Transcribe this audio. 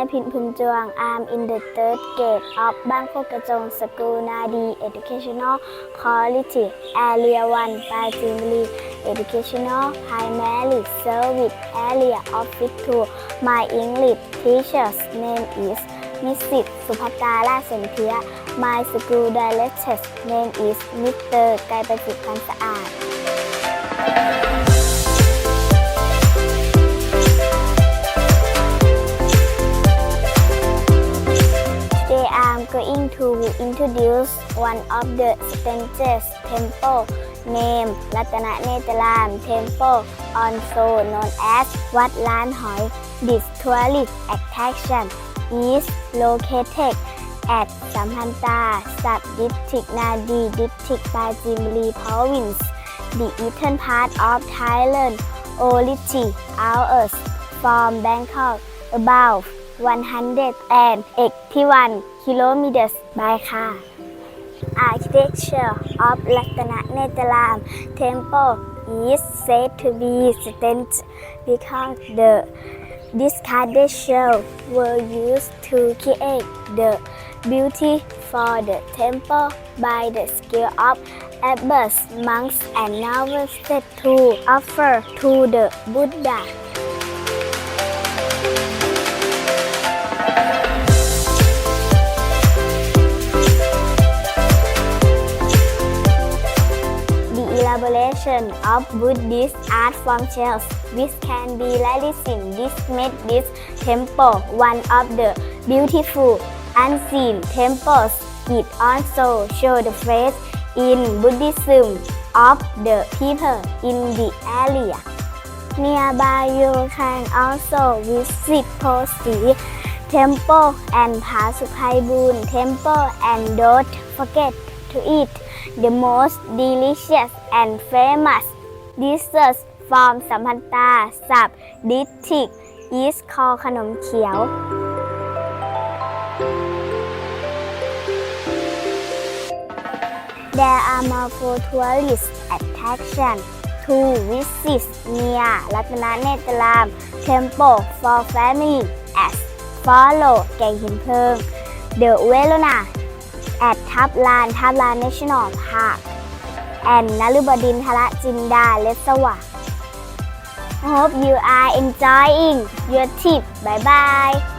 ายพินพึมจวง I'm in the third grade of Bangkok Kajong School Nadi Educational Quality Area 1 ปราจีนบุรี Educational Primary Service Area Office 2 My English Teacher's name is Mrs. สุภัตราราชสนเทีย My School Director's name is Mr. ไก to introduce one of the strangest temple named Ratananetharam Temple, also known as Wat Lan Hoi. This tourist attraction is located at Samhanta Sub District Nadi District Pajimli Province, the eastern part of Thailand, only three hours from Bangkok, about 181 kilometers by car. Architecture of Ratana Netalam Temple is said to be strange because the discarded shells were used to create the beauty for the temple by the skill of abbots, monks, and novices to offer to the Buddha. The elaboration of Buddhist art form shells, which can be rarely seen, this made this temple one of the beautiful unseen temples. It also show the faith in Buddhism of the people in the area. Nearby you can also visit Posti Temple and Phasuphaiboon Temple and don't forget to eat the most delicious and famous desserts from สัมพันตา Sub District is called ขนมเขียว There are more tourist attraction to visit near รัตนเนตราม Temple for family as follow แก่งหินเพลิง The Velona แอดทับลานทับลานเนชั่นอลพาร์คแอนนลุบดินทระจินดาเลสวะ Hope you are enjoying your trip. Bye bye.